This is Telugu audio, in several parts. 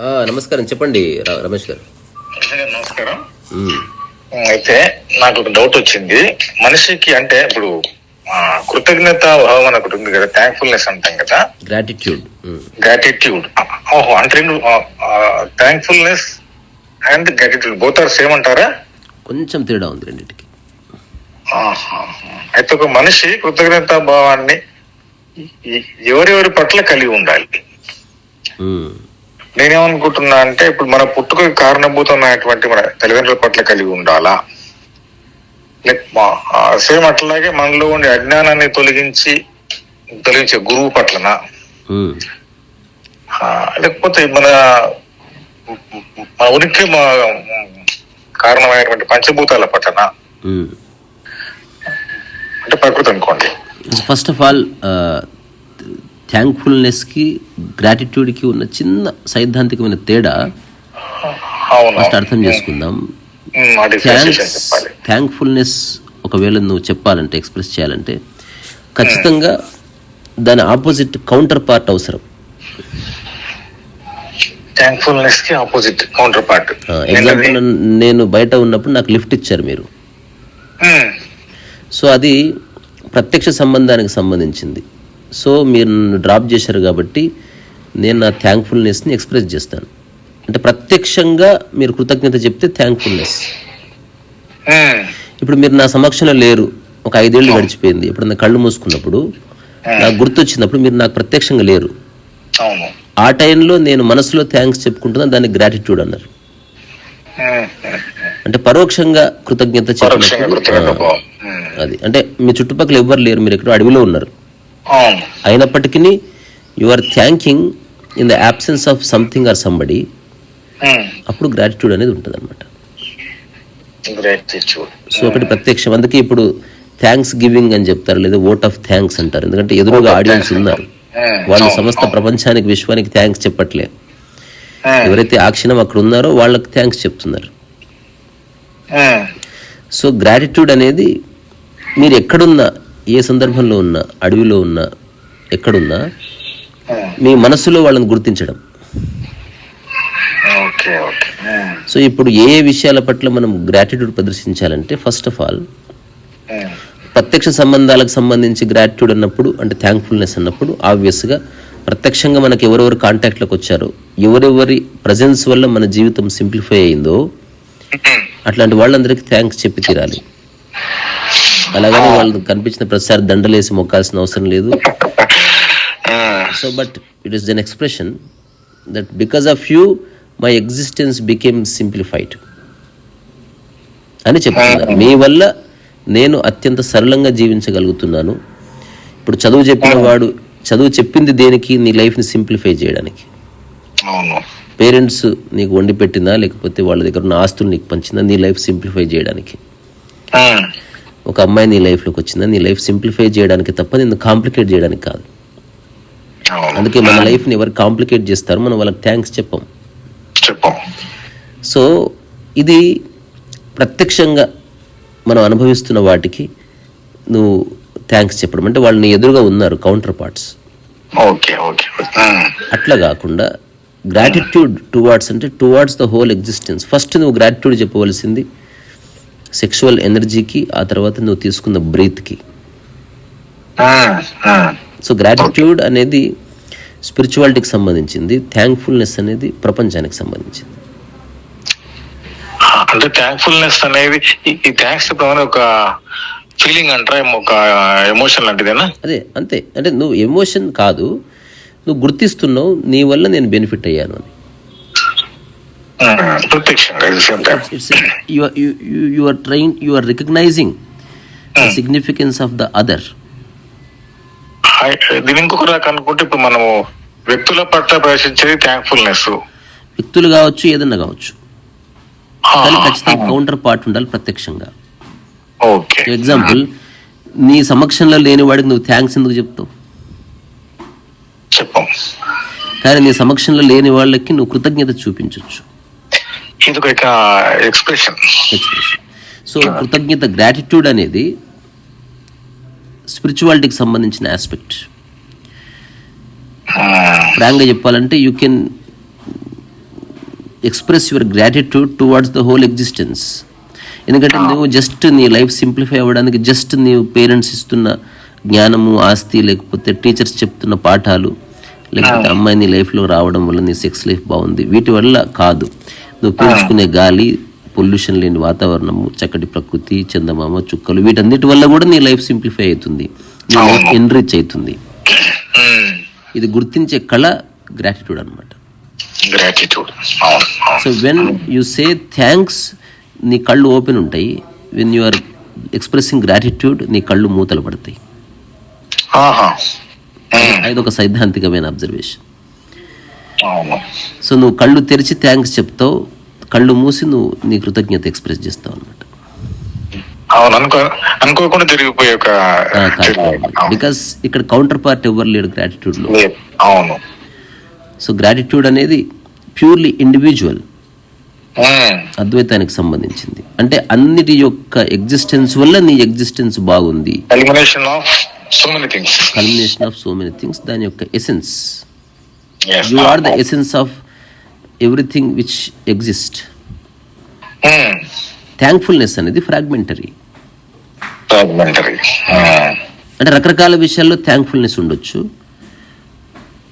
ఆ, నమస్కారం. చెప్పండి రమేష్ గారు. నమస్కారం. అయితే నాకు ఒక డౌట్ వచ్చింది. మనిషికి అంటే ఇప్పుడు కృతజ్ఞత భావం అని ఒకటి ఉంది కదా థ్యాంక్ఫుల్నెస్ అంటాం కదా. గ్రాటిట్యూడ్. గ్రాటిట్యూడ్ ఓహో అంటే thankfulness and gratitude both are same అంటారా? కొంచెం తేడా ఉంది రెండింటికి. అయితే ఒక మనిషి కృతజ్ఞత భావాన్ని ఎవరెవరి పట్ల కలిగి ఉండాలి. నేనేమనుకుంటున్నా అంటే ఇప్పుడు మన పుట్టుక కారణభూతమైనటువంటి మన తల్లిదండ్రుల పట్ల కలిగి ఉండాలా? సేమ్ అట్లాగే మనలో ఉండే అజ్ఞానాన్ని తొలగించి తొలగించే గురువు పట్లన. లేకపోతే మన మన ఉనికి కారణమైనటువంటి పంచభూతాల పట్లన. అంటే ప్రకృతి అనుకోండి. ఫస్ట్ ఆఫ్ ఆల్ థ్యాంక్ఫుల్నెస్కి గ్రాటిట్యూడ్కి ఉన్న చిన్న సైద్ధాంతికమైన తేడా ఫస్ట్ అర్థం చేసుకుందాం. థ్యాంక్ఫుల్నెస్ ఒకవేళ నువ్వు చెప్పాలంటే ఎక్స్ప్రెస్ చేయాలంటే ఖచ్చితంగా దాని ఆపోజిట్ కౌంటర్ పార్ట్ అవసరం. థ్యాంక్ఫుల్నెస్కి ఆపోజిట్ కౌంటర్ పార్ట్ ఎగ్జాంపుల్ నేను బయట ఉన్నప్పుడు నాకు లిఫ్ట్ ఇచ్చారు మీరు. సో అది ప్రత్యక్ష సంబంధానికి సంబంధించింది. సో మీరు నన్ను డ్రాప్ చేశారు కాబట్టి నేను నా థ్యాంక్ఫుల్నెస్ని ఎక్స్ప్రెస్ చేస్తాను. అంటే ప్రత్యక్షంగా మీరు కృతజ్ఞత చెప్తే థ్యాంక్ఫుల్నెస్ ఇప్పుడు మీరు నా సమక్షంలో లేరు. ఒక ఐదేళ్ళు గడిచిపోయింది. ఇప్పుడు నా కళ్ళు మూసుకున్నప్పుడు నాకు గుర్తొచ్చినప్పుడు మీరు నాకు ప్రత్యక్షంగా లేరు. ఆ టైంలో నేను మనసులో థ్యాంక్స్ చెప్పుకుంటున్నా దాన్ని గ్రాటిట్యూడ్ అన్నారు. అంటే పరోక్షంగా కృతజ్ఞత. ఉమ్, అది. అంటే మీ చుట్టుపక్కల ఎవ్వరు లేరు మీరు ఎక్కడో అడవిలో ఉన్నారు. అయినప్పటికీ you are thanking in the absence of something or somebody అప్పుడు గ్రాటిట్యూడ్ అనేది ఉంటుంది అనమాట. సో ఒకటి ప్రత్యక్షం. అందుకే ఇప్పుడు థ్యాంక్స్ గివింగ్ అని చెప్తారు లేదా ఓట్ ఆఫ్ థ్యాంక్స్ అంటారు. ఎందుకంటే ఎదురుగా ఆడియన్స్ ఉన్నారు. వాళ్ళు సమస్త. ప్రపంచానికి విశ్వానికి థ్యాంక్స్ చెప్పట్లే. ఉమ్, ఎవరైతే ఆ క్షణం అక్కడ ఉన్నారో వాళ్ళకి థ్యాంక్స్ చెప్తున్నారు. సో గ్రాటిట్యూడ్ అనేది మీరు ఎక్కడున్నా ఏ సందర్భంలో ఉన్నా అడవిలో ఉన్నా ఎక్కడున్నా మీ మనసులో వాళ్ళని గుర్తించడం. సో ఇప్పుడు ఏ ఏ విషయాల పట్ల మనం గ్రాటిట్యూడ్ ప్రదర్శించాలంటే ఫస్ట్ ఆఫ్ ఆల్ ప్రత్యక్ష సంబంధాలకు సంబంధించి గ్రాటిట్యూడ్ అన్నప్పుడు అంటే థ్యాంక్ఫుల్నెస్ అన్నప్పుడు ఆబ్వియస్గా ప్రత్యక్షంగా మనకి ఎవరెవరు కాంటాక్ట్లోకి వచ్చారో ఎవరెవరి ప్రజెన్స్ వల్ల మన జీవితం సింప్లిఫై అయిందో అట్లాంటి వాళ్ళందరికీ థ్యాంక్స్ చెప్పి తీరాలి. అలాగని వాళ్ళు కనిపించిన ప్రతిసారి దండలేసి మొక్కాల్సిన అవసరం లేదు. So but it is then expression that because of you my existence became simplified అని చెప్తున్నారు. మీ వల్ల నేను అత్యంత సరళంగా జీవించగలుగుతున్నాను. ఇప్పుడు చదువు చెప్పిన వాడు చదువు చెప్పింది దేనికి? నీ లైఫ్ని సింప్లిఫై చేయడానికి. పేరెంట్స్ నీకు వండి పెట్టిందా? లేకపోతే వాళ్ళ దగ్గర ఉన్న ఆస్తులు నీకు పంచిందా? నీ లైఫ్ సింప్లిఫై చేయడానికి. ఒక అమ్మాయి నీ లైఫ్లోకి వచ్చిందా? నీ లైఫ్ సింప్లిఫై చేయడానికి తప్ప నిన్ను కాంప్లికేట్ చేయడానికి కాదు. అందుకే మన లైఫ్ని ఎవరు కాంప్లికేట్ చేస్తారు మనం వాళ్ళకి థ్యాంక్స్ చెప్పం. సో ఇది ప్రత్యక్షంగా మనం అనుభవిస్తున్న వాటికి నువ్వు థ్యాంక్స్ చెప్పడం. అంటే వాళ్ళు నీ ఎదురుగా ఉన్నారు counterparts okay okay. Um, అట్లా కాకుండా గ్రాటిట్యూడ్ టువార్డ్స్ అంటే towards the whole existence first నువ్వు గ్రాటిట్యూడ్ చెప్పవలసింది సెక్షువల్ ఎనర్జీకి ఆ తర్వాత నువ్వు తీసుకున్న బ్రీత్కి సో గ్రాటిట్యూడ్ అనేది స్పిరిచువాలిటీకి సంబంధించింది థ్యాంక్ఫుల్నెస్ అనేది ప్రపంచానికి సంబంధించింది. అంటే థ్యాంక్ఫుల్నెస్ అనేది ఈ థ్యాంక్స్ చెప్పడం ఒక ఫీలింగ్ అంటారా? ఒక ఎమోషన్ లాంటిదేనా? అదే అంతే. అంటే నువ్వు ఎమోషన్ కాదు నువ్వు గుర్తిస్తున్నావు నీ వల్ల నేను బెనిఫిట్ అయ్యాను అని. You are train you are recognizing the significance of the other దీని ఇంకొక రకం అనుకుంటే ఇప్పుడు మనము వ్యక్తుల పట్ల ప్రదర్శించేది థ్యాంక్ఫుల్నెస్ వ్యక్తులు కావచ్చు ఏదన్నా కావచ్చు. ఖచ్చితంగా కౌంటర్ పార్ట్ ఉండాలి ప్రత్యక్షంగా. ఓకే ఎగ్జాంపుల్ నీ సమక్షంలో లేని వాడికి నువ్వు థ్యాంక్స్ ఎందుకు చెప్తావు చెప్పం కానీ నీ సమక్షంలో లేని వాళ్ళకి నువ్వు కృతజ్ఞత చూపించవచ్చు ఎక్స్ప్రెషన్ సో కృతజ్ఞత గ్రాటిట్యూడ్ అనేది స్పిరిచువాలిటీకి సంబంధించిన ఆస్పెక్ట్ ఫ్రాంక్గా చెప్పాలంటే you can express your gratitude towards the whole existence ఎందుకంటే నువ్వు జస్ట్ నీ లైఫ్ సింప్లిఫై అవ్వడానికి జస్ట్ నీవు పేరెంట్స్ ఇస్తున్న జ్ఞానము ఆస్తి లేకపోతే టీచర్స్ చెప్తున్న పాఠాలు లేకపోతే అమ్మాయి నీ లైఫ్లో రావడం వల్ల నీ సెక్స్ లైఫ్ బాగుంది. వీటి వల్ల కాదు. నువ్వు పీల్చుకునే గాలి పొల్యూషన్ లేని వాతావరణము చక్కటి ప్రకృతి చందమామ చుక్కలు వీటన్నిటి వల్ల కూడా నీ లైఫ్ సింప్లిఫై అవుతుంది. నీ లైఫ్ ఎన్రిచ్ అవుతుంది. ఇది గుర్తించే కళ గ్రాటిట్యూడ్ అనమాట so when you say thanks నీ కళ్ళు ఓపెన్ ఉంటాయి. When you are expressing gratitude నీ కళ్ళు మూతలు పడతాయి. ఆహా ఉమ్, అది ఒక సైద్ధాంతికమైన అబ్జర్వేషన్ సో నువ్వు కళ్ళు తెరిచి థ్యాంక్స్ చెప్తావు కళ్ళు మూసి నువ్వు నీ కృతజ్ఞత ఎక్స్ప్రెస్ చేస్తావు అనమాట అవును అనుకో అనుకోకుండా తిరిగిపోయే ఒక బికాస్ ఇక్కడ కౌంటర్ పార్ట్ ఎవరు లేడు గ్రాటిట్యూడ్లో. అవును. సో గ్రాటిట్యూడ్ అనేది ప్యూర్లీ ఇండివిజువల్ ఉమ్, అద్వైతానికి సంబంధించింది. అంటే అన్నిటి యొక్క ఎగ్జిస్టెన్స్ వల్ల నీ ఎగ్జిస్టెన్స్ బాగుంది. Of so many things culmination of so many things దాని యొక్క essence. You are the essence of everything which exist thankfulness అనేది ఫ్రాగ్మెంటరీ fragmentary. ఉమ్, అంటే రకరకాల విషయాల్లో థ్యాంక్ఫుల్నెస్ ఉండొచ్చు.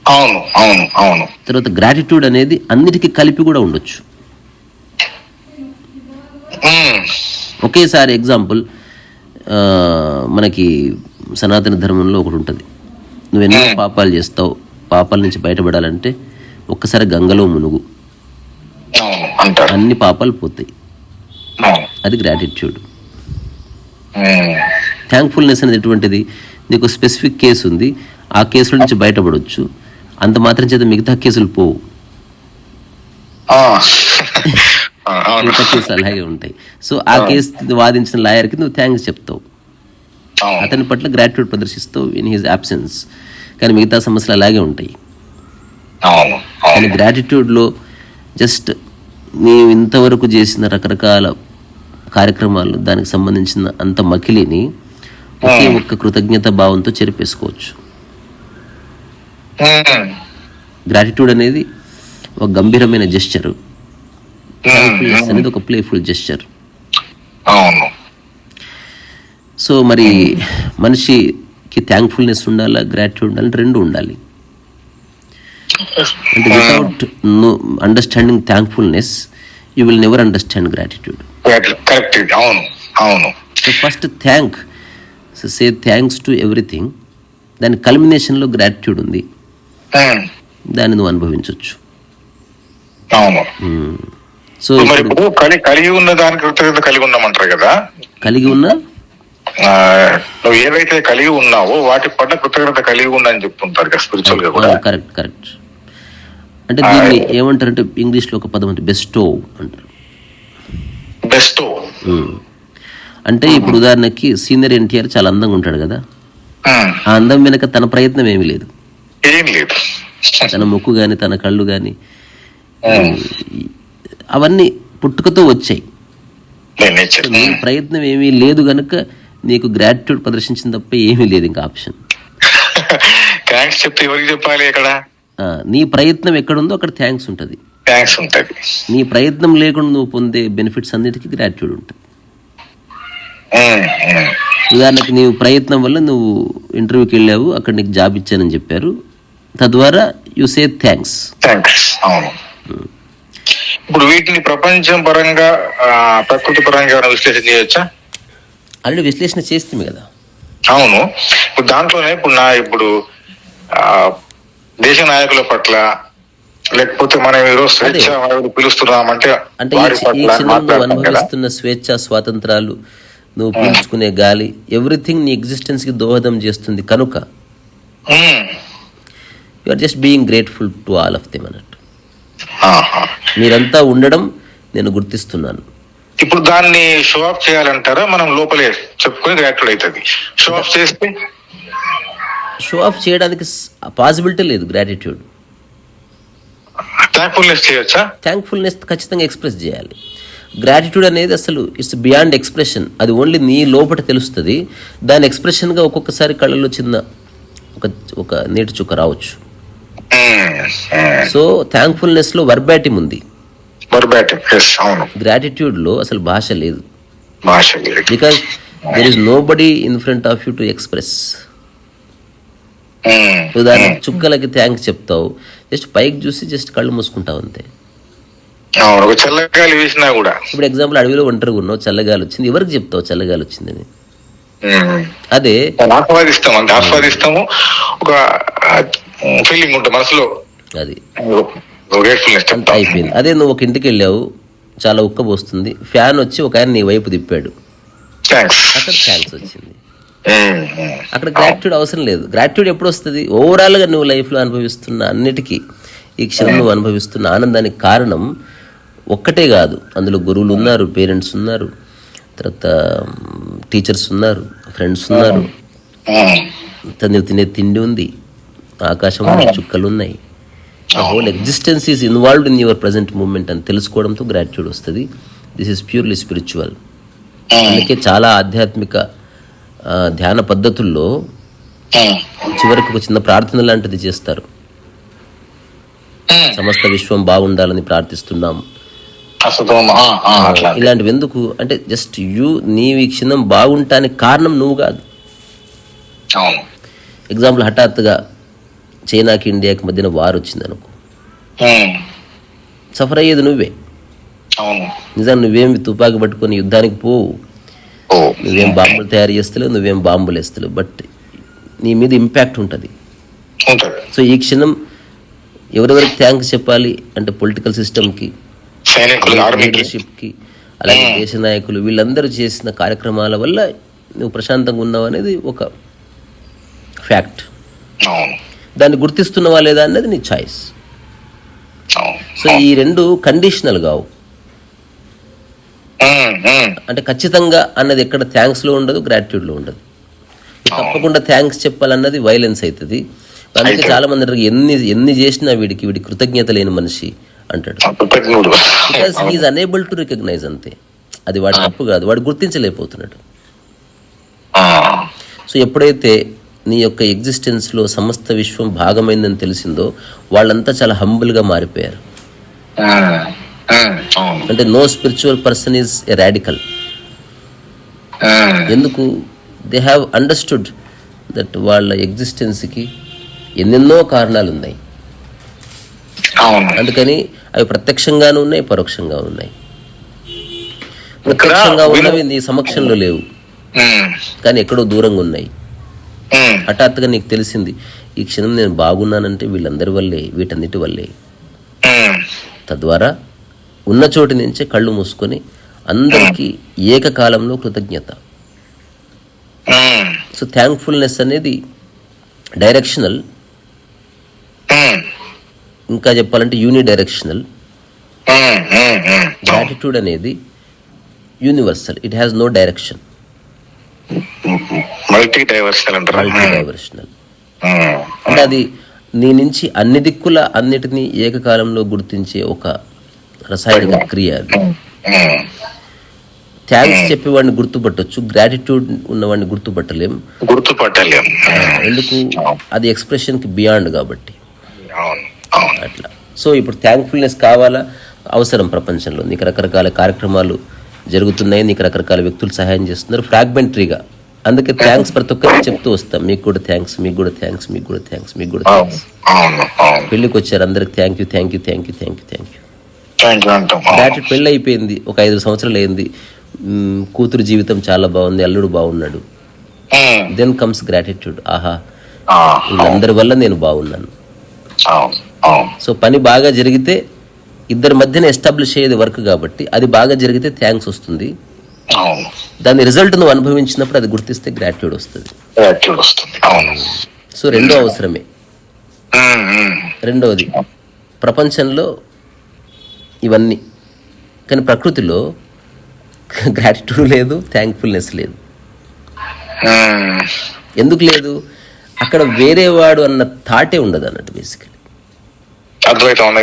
అవును అవును అవును. తర్వాత గ్రాటిట్యూడ్ అనేది అన్నిటికీ కలిపి కూడా ఉండొచ్చు. ఉమ్, ఒకేసారి ఎగ్జాంపుల్ మనకి సనాతన ధర్మంలో ఒకటి ఉంటుంది. నువ్వు ఎన్నో పాపాలు చేస్తావు పాపాల నుంచి బయటపడాలంటే ఒక్కసారి గంగలో మునుగు. అన్ని పాపాలు పోతాయి. అది గ్రాటిట్యూడ్ థ్యాంక్ఫుల్నెస్ అనేది ఎటువంటిది? నీకు స్పెసిఫిక్ కేసు ఉంది ఆ కేసుల నుంచి బయటపడవచ్చు అంత మాత్రం చేత మిగతా కేసులు పోవు. మిగతా కేసులు అలాగే ఉంటాయి. సో ఆ కేసు వాదించిన లాయర్కి నువ్వు థ్యాంక్స్ చెప్తావు. అతని పట్ల గ్రాటిట్యూడ్ ప్రదర్శిస్తావు ఇన్ హిజ్ అబ్సెన్స్ కానీ మిగతా సమస్యలు అలాగే ఉంటాయి. కానీ గ్రాటిట్యూడ్లో జస్ట్ నీవు ఇంతవరకు చేసిన రకరకాల కార్యక్రమాలు దానికి సంబంధించిన అంత మకిలిని ఒకే ఒక్క కృతజ్ఞత భావంతో చెరిపేసుకోవచ్చు. గ్రాటిట్యూడ్ అనేది ఒక గంభీరమైన జెస్చర్ అనేది ఒక ప్లేఫుల్ జెస్చర్ అవును. సో మరి మనిషికి థ్యాంక్ఫుల్నెస్ ఉండాలా గ్రాటిట్యూడ్ ఉండాలి? రెండు ఉండాలి. అంటే without no understanding thankfulness you will never understand gratitude correct అవును అవును. So first thank so say thanks to everything దాని కల్మినేషన్లో గ్రాటిట్యూడ్ ఉంది. ఉమ్, దాన్ని నువ్వు అనుభవించవచ్చు సో ఇప్పుడు కలిగి ఉన్న కృతజ్ఞత కలిగి ఉన్నామంటారు కదా? కలిగి ఉన్న నువ్వు ఏవైతే కలిగి ఉన్నావో వాటి పట్ల కృతజ్ఞత కలిగి ఉండని చెప్తుంటారు కదా స్పిరిచువల్గా కూడా. కరెక్ట్ కరెక్ట్ అంటే దీన్ని ఏమంటారంటే ఇంగ్లీష్లో ఒక పదం అంటే బెస్టో అంటారు. బెస్ట్. అంటే ఇప్పుడు ఉదాహరణకి సీనియర్ ఎన్టీఆర్ చాలా అందంగా ఉంటాడు కదా. ఆ. అందం వెనక తన ప్రయత్నం ఏమీ లేదు. ఏం లేదు. తన ముక్కు కానీ తన కళ్ళు కానీ అవన్నీ పుట్టుకతో వచ్చాయి. ప్రయత్నం ఏమీ లేదు గనుక నీకు గ్రాటిట్యూడ్ ప్రదర్శించిన తప్ప ఏమీ లేదు ఇంకా ఆప్షన్ థ్యాంక్స్ చెప్తే ఎవరికి చెప్పాలి ఇక్కడ నీ ప్రయత్నం ఎక్కడుందో అక్కడ థ్యాంక్స్ ఉంటుంది. థ్యాంక్స్ ఉంటది. నీ ప్రయత్నం లేకుండా నువ్వు పొందే బెనిఫిట్స్ అన్నిటికీ గ్రాటిట్యూడ్ ఉంటుంది. ఉమ్, ఉమ్. ఉదాహరణకి నీవు ప్రయత్నం వల్ల నువ్వు ఇంటర్వ్యూకి వెళ్ళావు అక్కడ నీకు జాబ్ ఇచ్చానని చెప్పారు. తద్వారా యు సే థ్యాంక్స్ థ్యాంక్స్ అవును. ఇప్పుడు వీటిని ప్రపంచం పరంగా ప్రకృతి పరంగా విశ్లేషణ చేయొచ్చా? ఆల్రెడీ విశ్లేషణ చేస్తుంది కదా. అవును. ఇప్పుడు దాంట్లోనే ఇప్పుడు నా ఇప్పుడు దేశ నాయకుల పట్ల లేకపోతే మనం ఈరోజు స్వేచ్ఛ పిలుస్తున్నామంటే అంటే అనుభవిస్తున్న స్వేచ్ఛ స్వాతంత్రాలు నువ్వు పీల్చుకునే గాలి ఎవ్రీథింగ్ నీ ఎగ్జిస్టెన్స్కి దోహదం చేస్తుంది కనుక. You are just being grateful to all of them అన్నట్టు. మీరంతా ఉండడం నేను గుర్తిస్తున్నాను. ఇప్పుడు దాన్ని షో ఆఫ్ చేయాలంటారా? మనం లోపలే చెప్పుకొని గ్రాట్యుడ్ అవుతుంది. షో ఆఫ్ చేస్తే? షో ఆఫ్ చేయడానికి పాసిబిలిటీ లేదు గ్రాటిట్యూడ్ థ్యాంక్ఫుల్నెస్ చేయొచ్చా? థ్యాంక్ఫుల్నెస్ ఖచ్చితంగా ఎక్స్ప్రెస్ చేయాలి. గ్రాటిట్యూడ్ అనేది అసలు ఇట్స్ బియాండ్ ఎక్స్ప్రెషన్ అది ఓన్లీ నీ లోపల తెలుస్తుంది. దాని ఎక్స్ప్రెషన్గా ఒక్కొక్కసారి కళ్ళలో చిన్న ఒక ఒక నీటి చుక్క రావచ్చు. సో థ్యాంక్ఫుల్నెస్లో వర్బాటిమ్ ఉంది. ఎస్ అవును గ్రాటిట్యూడ్లో అసలు భాష లేదు. భాష లేదు. Because there is nobody in front of you to express ఉదాహరణ చుక్కలకి థ్యాంక్స్ చెప్తావు. జస్ట్ పైకి చూసి జస్ట్ కళ్ళు మూసుకుంటావు అంతే. చల్లగాలి వీసినా కూడా. ఇప్పుడు ఎగ్జాంపుల్ అడవిలో ఒంటరిగా ఉన్నావు చల్లగాలి వచ్చింది. ఎవరికి చెప్తావు చల్లగాలి వచ్చిందని ఉమ్. అదే. దాన్ని ఆస్వాదిస్తాం అంతే ఆస్వాదిస్తాము. ఒక ఫీలింగ్ ఉంటుంది మనసులో. అది. అంత అయిపోయింది. అదే నువ్వు ఒక ఇంటికి వెళ్ళావు చాలా ఉక్కబోస్తుంది ఫ్యాన్ వచ్చి ఒక ఆయన నీ వైపు తిప్పాడు. అక్కడ థ్యాంక్స్ వచ్చింది. అక్కడ గ్రాట్యూడ్ అవసరం లేదు. గ్రాట్యూడ్ ఎప్పుడు వస్తుంది? ఓవరాల్గా నువ్వు లైఫ్లో అనుభవిస్తున్న అన్నిటికీ ఈ క్షణం నువ్వు అనుభవిస్తున్న ఆనందానికి కారణం ఒక్కటే కాదు. అందులో గురువులు ఉన్నారు పేరెంట్స్ ఉన్నారు తర్వాత టీచర్స్ ఉన్నారు ఫ్రెండ్స్ ఉన్నారు. తను తినే తిండి ఉంది ఆకాశంలో చుక్కలు ఉన్నాయి. Whole existence is involved in your present moment అని తెలుసుకోవడంతో గ్రాట్యూడ్ వస్తుంది. దిస్ ఈస్ ప్యూర్లీ స్పిరిచువల్ అందుకే చాలా ఆధ్యాత్మిక ధ్యాన పద్ధతుల్లో చివరికి ఒక చిన్న ప్రార్థన లాంటిది చేస్తారు. సమస్త విశ్వం బాగుండాలని ప్రార్థిస్తున్నాం. ఇలాంటివి ఎందుకు అంటే జస్ట్ యూ నీవు ఈ క్షణం బాగుంటానికి కారణం నువ్వు కాదు. ఎగ్జాంపుల్ హఠాత్తుగా చైనాకి ఇండియాకి మధ్యన వార్ వచ్చింది అనుకో సఫర్ అయ్యేది నువ్వే. నిజాన్ని నువ్వేం తుపాకి పట్టుకొని యుద్ధానికి పోవు నువ్వేం బాంబులు తయారు చేస్తలేవు నువ్వేం బాంబులు వేస్తలేవు. బట్ నీ మీద ఇంపాక్ట్ ఉంటుంది. సో ఈ క్షణం ఎవరెవరికి థ్యాంక్స్ చెప్పాలి అంటే పొలిటికల్ సిస్టమ్కి లీడర్షిప్కి అలాగే దేశ నాయకులు వీళ్ళందరూ చేసిన కార్యక్రమాల వల్ల నువ్వు ప్రశాంతంగా ఉన్నావు అనేది ఒక ఫ్యాక్ట్ దాన్ని గుర్తిస్తున్నావా లేదా అనేది నీ చాయిస్ సో ఈ రెండు కండిషనల్ కావు అంటే ఖచ్చితంగా అన్నది ఎక్కడ థ్యాంక్స్లో ఉండదు గ్రాట్యూడ్లో ఉండదు. తప్పకుండా థ్యాంక్స్ చెప్పాలన్నది వైలెన్స్ అవుతుంది అందుకే చాలా మంది అంటారు ఎన్ని ఎన్ని చేసినా వీడికి వీడి కృతజ్ఞత లేని మనిషి అంటాడు. కృతజ్ఞుడు. Because he's unable to recognize అంతే. అది వాడి తప్పు కాదు వాడు గుర్తించలేకపోతున్నాడు. సో ఎప్పుడైతే నీ యొక్క ఎగ్జిస్టెన్స్లో సమస్త విశ్వం భాగమైందని తెలిసిందో వాళ్ళంతా చాలా హంబుల్గా మారిపోయారు. అంటే no spiritual person is a radical ఎందుకు? దే హ్యావ్ అండర్స్టూడ్ దట్ వాళ్ళ ఎగ్జిస్టెన్స్కి ఎన్నెన్నో కారణాలు ఉన్నాయి అందుకని అవి ప్రత్యక్షంగానూ ఉన్నాయి పరోక్షంగా ఉన్నాయి. ప్రత్యక్షంగా ఉన్నవి నీ సమక్షంలో లేవు. కానీ ఎక్కడో దూరంగా ఉన్నాయి. హఠాత్తుగా నీకు తెలిసింది ఈ క్షణం నేను బాగున్నానంటే వీళ్ళందరి వల్లే వీటన్నిటి వల్లే. ఉమ్, తద్వారా ఉన్న చోటి నుంచే కళ్ళు మూసుకొని అందరికీ ఏకకాలంలో కృతజ్ఞత. సో థ్యాంక్ఫుల్నెస్ అనేది డైరెక్షనల్ ఇంకా చెప్పాలంటే యూని డైరెక్షనల్. గ్రాటిట్యూడ్ అనేది universal it has no direction multi diversal అంటారా మల్టీ డైవర్షనల్ అంటే అది నీ నుంచి అన్ని దిక్కుల అన్నిటినీ ఏకకాలంలో గుర్తించే ఒక రసాయనిక క్రియ అది. థ్యాంక్స్ చెప్పేవాడిని గుర్తుపట్టొచ్చు. గ్రాటిట్యూడ్ ఉన్నవాడిని గుర్తుపట్టలేం. గుర్తుపట్టలేం. ఎందుకు? అది ఎక్స్ప్రెషన్కి బియాండ్ కాబట్టి. అట్లా. సో ఇప్పుడు థ్యాంక్ఫుల్నెస్ కావాలా? అవసరం ప్రపంచంలో. నీకు రకరకాల కార్యక్రమాలు జరుగుతున్నాయి. నీకు రకరకాల వ్యక్తులు సహాయం చేస్తున్నారు. ఫ్రాగ్మెంటరీగా అందుకే థ్యాంక్స్ ప్రతి ఒక్కరికి చెప్తూ వస్తాం. మీకు కూడా థ్యాంక్స్ మీకు కూడా థ్యాంక్స్ మీకు కూడా థ్యాంక్స్ మీకు కూడా థ్యాంక్స్ పెళ్ళికి వచ్చారు. అందరికి thank you thank you thank you thank you thank you. దాటి పెళ్ళి అయిపోయింది. ఒక ఐదు సంవత్సరాలు అయింది. కూతురు జీవితం చాలా బాగుంది. అల్లుడు బాగున్నాడు. దెన్ కమ్స్ గ్రాటిట్యూడ్ ఆహా. ఆ, వీళ్ళందరి వల్ల నేను బాగున్నాను. సో పని బాగా జరిగితే ఇద్దరి మధ్యన ఎస్టాబ్లిష్ అయ్యేది వర్క్ కాబట్టి అది బాగా జరిగితే థ్యాంక్స్ వస్తుంది. దాని రిజల్ట్ నువ్వు అనుభవించినప్పుడు అది గుర్తిస్తే గ్రాట్యూడ్ వస్తుంది. సో రెండో అవసరమే. రెండవది ప్రపంచంలో ఇవన్నీ కానీ ప్రకృతిలో గ్రాటిట్యూడ్ లేదు థ్యాంక్ఫుల్నెస్ లేదు. ఎందుకు లేదు? అక్కడ వేరే వాడు అన్న థాటే ఉండదు అన్నట్టు బేసికలీ అద్వైతం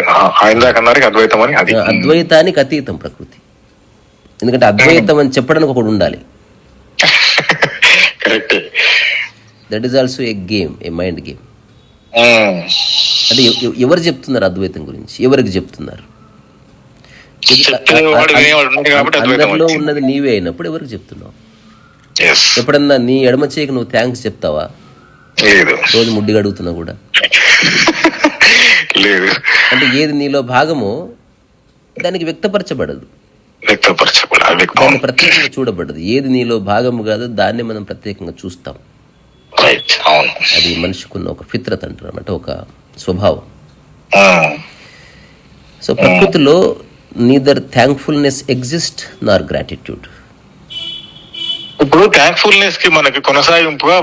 ఇందాక అన్నారు అద్వైతం అని అది. అద్వైతానికి అతీతం ప్రకృతి. ఎందుకంటే అద్వైతం అని చెప్పడానికి ఒకడు ఉండాలి. Correct that is also a game a mind game అంటే ఎవ- ఎవ- ఎవరు చెప్తున్నారు అద్వైతం గురించి? ఎవరికి చెప్తున్నారు? అందరిలో ఉన్నది నీవే అయినప్పుడు ఎవరికి చెప్తున్నావు? ఎప్పుడన్నా నీ ఎడమ చేయికి నువ్వు థ్యాంక్స్ చెప్తావా? రోజు ముడ్డి అడుగుతున్నా కూడా. లేదు. అంటే ఏది నీలో భాగమో దానికి వ్యక్తపరచబడదు. వ్యక్తపరచబడి ఆ వ్యక్తం దాన్ని ప్రత్యేకంగా చూడబడదు. ఏది నీలో భాగము కాదో దాన్ని మనం ప్రత్యేకంగా చూస్తాం. అది మనిషికున్న ఒక ఫిత్రత్ అంటారు అంటే ఒక స్వభావం. సో ప్రకృతిలో neither thankfulness exist nor gratitude ఇప్పుడు థ్యాంక్ఫుల్నెస్కి మనకి కొనసాగింపుగా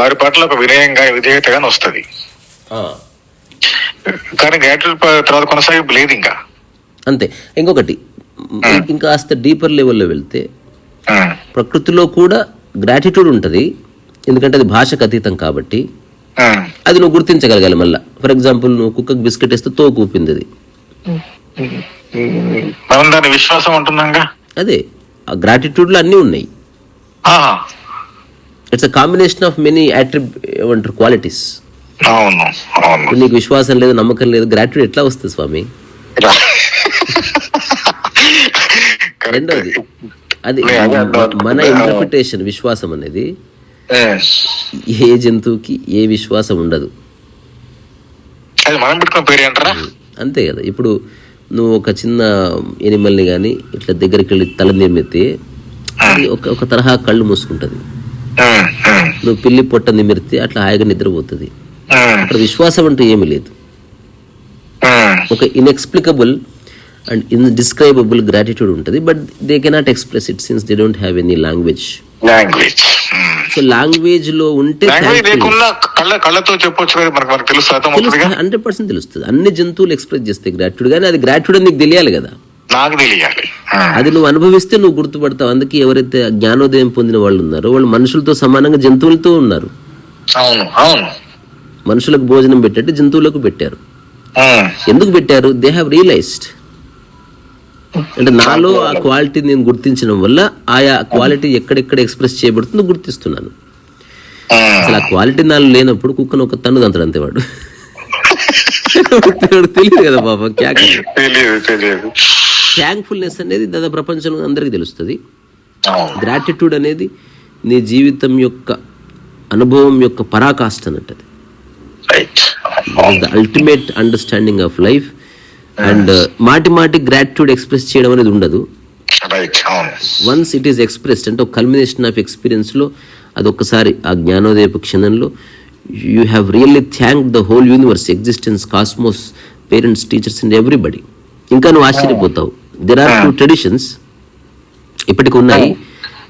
వారి పట్ల ఒక వినయంగా విధేయతగా వస్తుంది కానీ గ్రాట్యుడ్ తర్వాత కొనసాగింపు లేదు ఇంకా. అంతే. ఇంకొకటి ఇంకా కాస్త డీపర్ లెవెల్లో వెళ్తే. ప్రకృతిలో కూడా గ్రాటిట్యూడ్ ఉంటుంది. ఎందుకంటే అది భాషకు అతీతం కాబట్టి. అది నువ్వు గుర్తించగలగాలి మళ్ళీ. ఫర్ ఎగ్జాంపుల్ నువ్వు కుక్కకు బిస్కెట్ వేస్తే తో కూపింది అది విశ్వాసం ఉంటున్నాగా అదే. ఆ గ్రాటిట్యూడ్లో అన్నీ ఉన్నాయి. It's a combination of many యాట్రిబ్ ఏమంటారు క్వాలిటీస్ అవును అవును. నీకు విశ్వాసం లేదు నమ్మకం లేదు గ్రాటిట్యూడ్ ఎట్లా వస్తుంది స్వామి? రెండోది అది. మన ఇంటర్ప్రిటేషన్ విశ్వాసం అనేది. ఏ జంతువుకి ఏ విశ్వాసం ఉండదు. అంతే కదా. ఇప్పుడు నువ్వు ఒక చిన్న ఎనిమల్ని కానీ ఇట్లా దగ్గరికి వెళ్ళి తల నిమిరితే అది ఒక ఒక తరహా కళ్ళు మూసుకుంటుంది. నువ్వు పిల్లి పొట్ట నిమిరితే అట్లా హాయిగా నిద్రపోతుంది. అక్కడ విశ్వాసం అంటూ ఏమీ లేదు. ఒక ఇన్ఎక్స్ప్లికబుల్ అండ్ ఇన్డిస్క్రైబుల్ గ్రాటిట్యూడ్ ఉంటుంది but they cannot express it since they don't have any language language. So లాంగ్వేజ్లో ఉంటే కళ్ళతో చెప్పొచ్చు హండ్రెడ్ పర్సెంట్ తెలుస్తుంది అన్ని జంతువులు ఎక్స్ప్రెస్ చేస్తాయి గ్రాటిట్యూడ్ కానీ అది గ్రాటిట్యూడ్ అని నీకు తెలియాలి కదా? నాకు తెలియాలి. ఉమ్. అది నువ్వు అనుభవిస్తే నువ్వు గుర్తుపడతావు. అందుకే ఎవరైతే జ్ఞానోదయం పొందిన వాళ్ళు ఉన్నారో వాళ్ళు మనుషులతో సమానంగా జంతువులతో ఉన్నారు. అవును అవును. మనుషులకు భోజనం పెట్టేట్టు జంతువులకు పెట్టారు. ఎందుకు పెట్టారు? దే హ్యావ్ రియలైజ్డ్ అంటే నాలో ఆ క్వాలిటీ నేను గుర్తించడం వల్ల ఆయా క్వాలిటీ ఎక్కడెక్కడ ఎక్స్ప్రెస్ చేయబడుతుందో గుర్తిస్తున్నాను. అసలు ఆ క్వాలిటీ నాలో లేనప్పుడు కుక్కను ఒక తన్ను తంతాడు అంతే వాడు. వాడు తెలియదు కదా బాబా థ్యాంక్ఫుల్నెస్ అనేది దాదాపు ప్రపంచంలో అందరికీ తెలుస్తుంది. గ్రాటిట్యూడ్ అనేది నీ జీవితం యొక్క అనుభవం యొక్క పరాకాష్ట అన్నట్టు right the ultimate understanding of life and మాటి మాటి గ్రాటిట్యూడ్ ఎక్స్ప్రెస్ చేయడం అనేది ఉండదు. వన్స్ ఇట్ ఈస్ ఎక్స్ప్రెస్డ్ అంటే ఒక కల్మినేషన్ ఆఫ్ ఎక్స్పీరియన్స్లో అది ఒక్కసారి ఆ జ్ఞానోదయపు క్షణంలో you have really thank the whole universe existence cosmos parents teachers and everybody ఇంకా నువ్వు ఆశ్చర్యపోతావు. దెర్ ఆర్ టూ ట్రెడిషన్స్ ఇప్పటికి ఉన్నాయి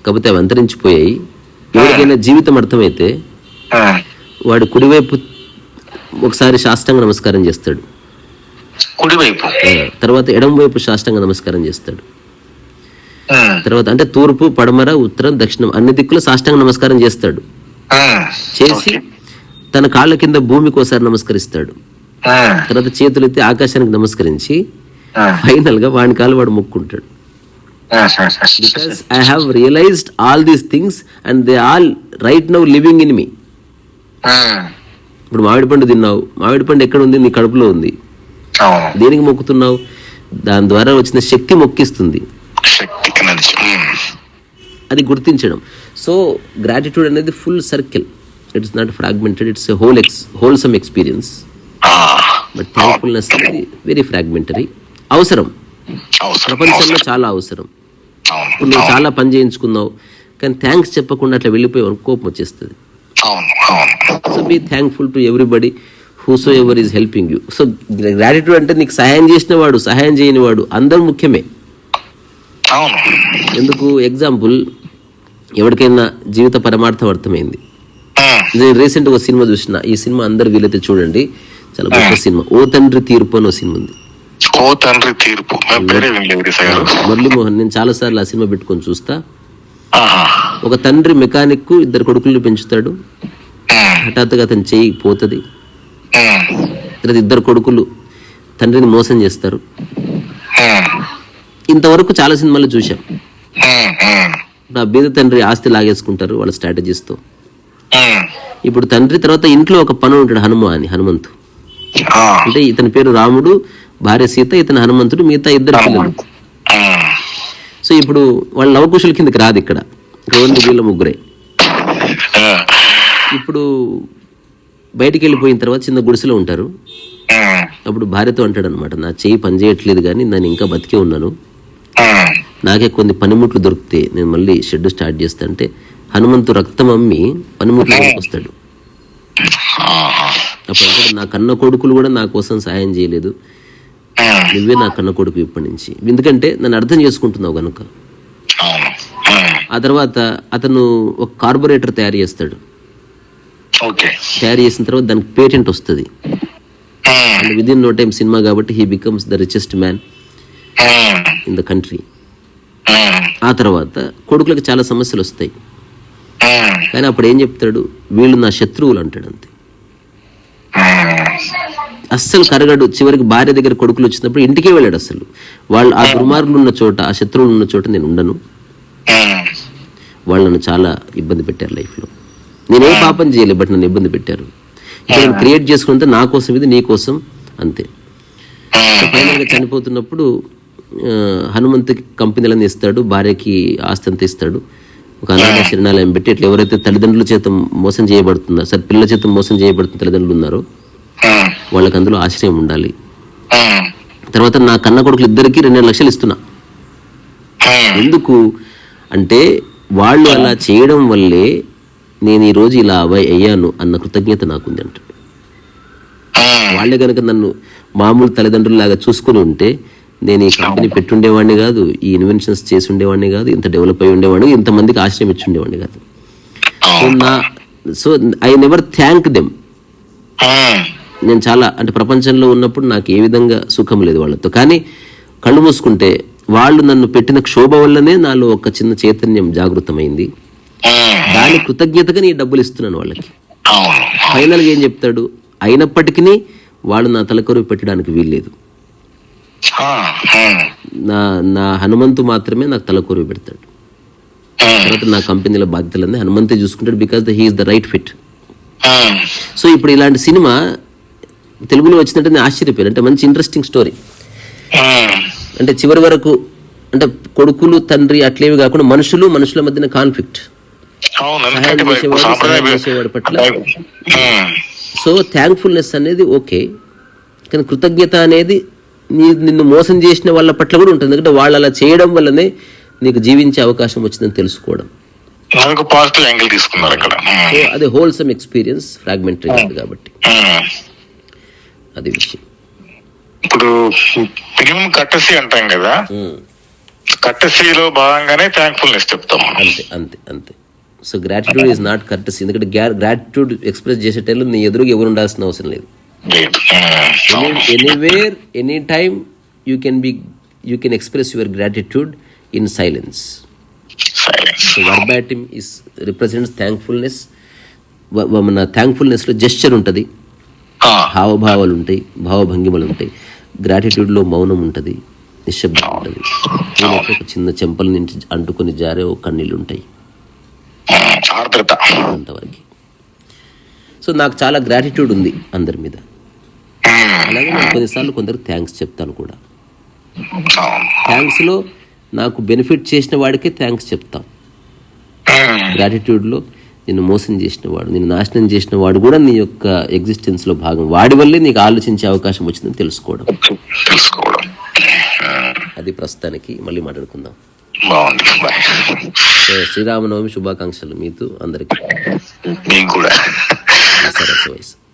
కాకపోతే అవి అంతరించిపోయాయి. ఎవరికైనా జీవితం అర్థమైతే ఉమ్. వాడు కుడివైపు ఒకసారి సాష్టాంగ నమస్కారం చేస్తాడు కుడివైపు తర్వాత ఎడమ వైపు సాష్టాంగ నమస్కారం చేస్తాడు. తర్వాత అంటే తూర్పు పడమర ఉత్తరం దక్షిణం అన్ని దిక్కులు సాష్టాంగ నమస్కారం చేస్తాడు. చేసి తన కాళ్ళ కింద భూమికి ఒకసారి నమస్కరిస్తాడు. తర్వాత చేతులు ఎత్తి ఆకాశానికి నమస్కరించి. ఫైనల్గా వాడి కాలు వాడు మొక్కుంటాడు because I have realized all these things and they all right now living in me. ఇప్పుడు మామిడి పండు తిన్నావు. మామిడి పండు ఎక్కడ ఉంది నీ కడుపులో ఉంది. దేనికి మొక్కుతున్నావు? దాని ద్వారా వచ్చిన శక్తి మొక్కిస్తుంది. అది గుర్తించడం. సో గ్రాటిట్యూడ్ అనేది full circle it's not fragmented it's whole ex wholesome experience. But thankfulness అనేది వెరీ ఫ్రాగ్మెంటరీ అవసరం. ప్రపంచంలో చాలా అవసరం. ఇప్పుడు నువ్వు చాలా పని చేయించుకున్నావు. కానీ థ్యాంక్స్ చెప్పకుండా అట్లా వెళ్ళిపోయి కోపం వచ్చేస్తుంది. అవును అవును. So be thankful to everybody whosoever is helping you so gratitude అంటే నీకు సహాయం చేసిన వాడు సహాయం చేయని వాడు అందరూ ముఖ్యమే. అవును. ఎందుకు? ఎగ్జాంపుల్ ఎవరికైనా జీవిత పరమార్థం అర్థమైంది. నేను రీసెంట్గా ఒక సినిమా చూసిన. ఈ సినిమా అందరు వీలైతే చూడండి. చాలా గొప్ప సినిమా. ఓ తండ్రి తీర్పు అని ఒక సినిమా ఉంది. ఓ తండ్రి తీర్పు. మురళీమోహన్ నేను చాలాసార్లు ఆ సినిమా పెట్టుకొని చూస్తా. ఒక తండ్రి మెకానిక్ ఇద్దరు కొడుకుల్ని పెంచుతాడు. హఠాత్తుగా అతని చెయ్యి పోతుంది. తర్వాత ఇద్దరు కొడుకులు తండ్రిని మోసం చేస్తారు. ఇంతవరకు చాలా సినిమాలు చూశాం. నా బీద తండ్రి ఆస్తి లాగేసుకుంటారు వాళ్ళ స్ట్రాటజీస్తో. ఇప్పుడు తండ్రి తర్వాత ఇంట్లో ఒక పను ఉంటాడు హనుమ అని హనుమంతు అంటే ఇతని పేరు రాముడు భార్య సీత ఇతని హనుమంతుడు మిగతా ఇద్దరు పిల్లలు. సో ఇప్పుడు వాళ్ళ లవకుశుల కిందకి రాదు ఇక్కడ. ఇక్కడ ఓన్లీ వీళ్ళ ముగ్గురే. ఇప్పుడు బయటికి వెళ్ళిపోయిన తర్వాత చిన్న గుడిసెలో ఉంటారు. అప్పుడు భార్యతో అంటాడు అనమాట నా చెయ్యి పనిచేయట్లేదు కానీ నేను ఇంకా బతికే ఉన్నాను. నాకే కొన్ని పనిముట్లు దొరికితే నేను మళ్ళీ షెడ్ స్టార్ట్ చేస్తా అంటే హనుమంతు రక్తం అమ్మి పనిముట్లు వస్తాడు. అప్పుడు నా కన్న కొడుకులు కూడా నా కోసం సాయం చేయలేదు. నువ్వే నా కన్న కొడుకు ఇప్పటి నుంచి. ఎందుకంటే నన్ను అర్థం చేసుకుంటున్నావు ఉమ్, ఆ తర్వాత అతను ఒక కార్బొరేటర్ తయారు చేస్తాడు. తయారు చేసిన తర్వాత దానికి పేటెంట్ వస్తుంది. And within no time cinema కాబట్టి he becomes the richest man in the country ఆ తర్వాత కొడుకులకు చాలా సమస్యలు వస్తాయి. కానీ అప్పుడు ఏం చెప్తాడు? వీళ్ళు నా శత్రువులు అంటాడు అంతే. అస్సలు కరగడు. చివరికి భార్య దగ్గర కొడుకులు వచ్చినప్పుడు ఇంటికే వెళ్ళాడు అసలు వాళ్ళు ఆ దుర్మార్గులు ఉన్న చోట ఆ శత్రువులు ఉన్న చోట నేను ఉండను. వాళ్ళు నన్ను చాలా ఇబ్బంది పెట్టారు లైఫ్లో. నేనేం పాపం చేయలేదు బట్ నన్ను ఇబ్బంది పెట్టారు. ఇక్కడ నేను క్రియేట్ చేసుకుంటే నా కోసం ఇది నీ కోసం అంతే. ఫైనల్గా చనిపోతున్నప్పుడు ఆ, హనుమంతుకి కంపెనీలన్నీ ఇస్తాడు భార్యకి ఆస్తి అంతా ఇస్తాడు. ఒక అనాథ శరణాలయం పెట్టి ఇట్లా ఎవరైతే తల్లిదండ్రుల చేత మోసం చేయబడుతున్నారో సరే పిల్లల చేత మోసం చేయబడుతున్న తల్లిదండ్రులు ఉన్నారో వాళ్ళకి అందులో ఆశ్రయం ఉండాలి. ఉమ్, తర్వాత నా కన్న కొడుకులు ఇద్దరికి రెండు లక్షలు ఇస్తున్నా. ఉమ్. ఎందుకు? అంటే వాళ్ళు అలా చేయడం వల్లే నేను ఈ రోజు ఇలా అవ అయ్యాను అన్న కృతజ్ఞత నాకుంది అంట వాళ్ళే కనుక నన్ను మామూలు తల్లిదండ్రులలాగా చూసుకుని ఉంటే నేను ఈ కంపెనీ పెట్టుండేవాడిని కాదు ఈ ఇన్వెన్షన్స్ చేసి ఉండేవాడిని కాదు ఇంత డెవలప్ అయి ఉండేవాడిని ఇంతమందికి ఆశ్రయం ఇచ్చి ఉండేవాడిని కాదు సో నా so I never thank them నేను చాలా అంటే ప్రపంచంలో ఉన్నప్పుడు నాకు ఏ విధంగా సుఖం లేదు వాళ్ళతో. కానీ కళ్ళు మూసుకుంటే వాళ్ళు నన్ను పెట్టిన క్షోభ వల్లనే నాలో ఒక చిన్న చైతన్యం జాగృతమైంది. దాని కృతజ్ఞతగా నీ డబ్బులు ఇస్తున్నాను వాళ్ళకి. ఫైనల్గా ఏం చెప్తాడు? అయినప్పటికీ వాళ్ళు నా తలకొరువు పెట్టడానికి వీల్లేదు. నా నా హనుమంతు మాత్రమే నాకు తలకొరువు పెడతాడు. తర్వాత నా కంపెనీల బాధ్యతలన్నీ హనుమంతే చూసుకుంటాడు because the he's the right fit so ఇప్పుడు ఇలాంటి సినిమా తెలుగులో వచ్చినట్టు నేను ఆశ్చర్యపోయాను. అంటే మంచి ఇంట్రెస్టింగ్ స్టోరీ. అంటే చివరి వరకు అంటే కొడుకులు తండ్రి అట్లేవి కాకుండా మనుషులు మనుషుల మధ్యన కాన్ఫ్లిక్ట్ చేసేవాడు, పట్ల. సో థ్యాంక్ఫుల్నెస్ అనేది ఓకే. కానీ కృతజ్ఞత అనేది నీ నిన్ను మోసం చేసిన వాళ్ళ పట్ల కూడా ఉంటుంది. ఎందుకంటే వాళ్ళు అలా చేయడం వల్లనే నీకు జీవించే అవకాశం వచ్చిందని తెలుసుకోవడం. పాజిటివ్ యాంగిల్ తీసుకున్నారు అది హోల్సమ్ ఎక్స్పీరియన్స్ ఫ్రాగ్మెంటరీ కాబట్టి. అది విషయం. ఇప్పుడు మినిమం కట్టసి అంటాం కదా. కట్టసీలో భాగంగానే థ్యాంక్ఫుల్నెస్ చెప్తాం అంతే అంతే అంతే. So gratitude is not correct ఎందుకంటే గ్రాటిట్యూడ్ ఎక్స్ప్రెస్ చేసేటప్పుడు నీ ఎదురుగా ఎవరు ఉండాల్సిన అవసరం లేదు. Anywhere any time you can be you can express your gratitude in silence so verbatim is represents thankfulness మన థ్యాంక్ఫుల్నెస్లో జెస్చర్ ఉంటుంది. హావభావాలు ఉంటాయి భావభంగిమలు ఉంటాయి గ్రాటిట్యూడ్లో మౌనం ఉంటుంది నిశ్శబ్దం ఉంటుంది ఒక చిన్న చెంపల నుంచి అంటుకొని జారే ఒక కన్నీళ్ళు ఉంటాయి అంతవరకు. సో నాకు చాలా గ్రాటిట్యూడ్ ఉంది అందరి మీద. అలాగే నేను కొన్నిసార్లు కొందరికి థ్యాంక్స్ చెప్తాను కూడా. థ్యాంక్స్లో నాకు బెనిఫిట్ చేసిన వాడికే థ్యాంక్స్ చెప్తాం. గ్రాటిట్యూడ్లో నిన్ను మోసం చేసిన వాడు నిన్ను నాశనం చేసిన వాడు కూడా నీ యొక్క ఎగ్జిస్టెన్స్లో భాగం. వాడి వల్లే నీకు ఆలోచించే అవకాశం వచ్చిందని తెలుసుకోవడం. తెలుసుకోవడం. అది ప్రస్తుతానికి మళ్ళీ మాట్లాడుకుందాం. శ్రీరామనవమి శుభాకాంక్షలు మీతో అందరికీ. వయసు.